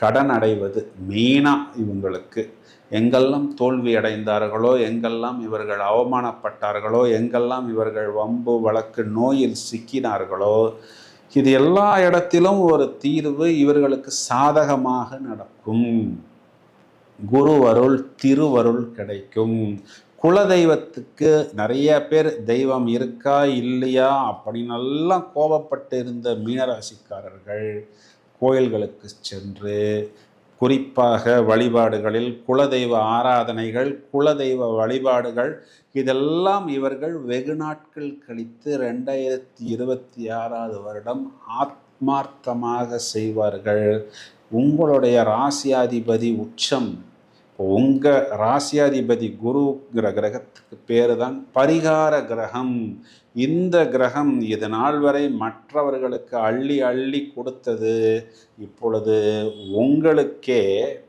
கடன் அடைவது மெயினாக இவங்களுக்கு. எங்கெல்லாம் தோல்வி அடைந்தார்களோ எங்கெல்லாம் இவர்கள் அவமானப்பட்டார்களோ எங்கெல்லாம் இவர்கள் வம்பு வழக்கு நோயில் சிக்கினார்களோ இது எல்லா இடத்திலும் ஒரு தீர்வு இவர்களுக்கு சாதகமாக நடக்கும். குருவருள் திருவருள் கிடைக்கும். குலதெய்வத்துக்கு நிறைய பேர் தெய்வம் இருக்கா இல்லையா அப்படின்னு எல்லாம் கோபப்பட்டு இருந்த மீனராசிக்காரர்கள் கோயில்களுக்கு சென்று குறிப்பாக வழிபாடுகளில் குலதெய்வ ஆராதனைகள் குலதெய்வ வழிபாடுகள் இதெல்லாம் இவர்கள் வெகு நாட்கள் கழித்து ரெண்டாயிரத்தி இருபத்தி ஆறாவது வருடம் ஆத்மார்த்தமாக செய்வார்கள். உங்களுடைய ராசியாதிபதி உச்சம் உங்கள் ராசியாதிபதி குருங்கிற கிரகத்துக்கு பேர் தான் பரிகார கிரகம். இந்த கிரகம் இது நாள் வரை மற்றவர்களுக்கு அள்ளி அள்ளி கொடுத்தது. இப்பொழுது உங்களுக்கே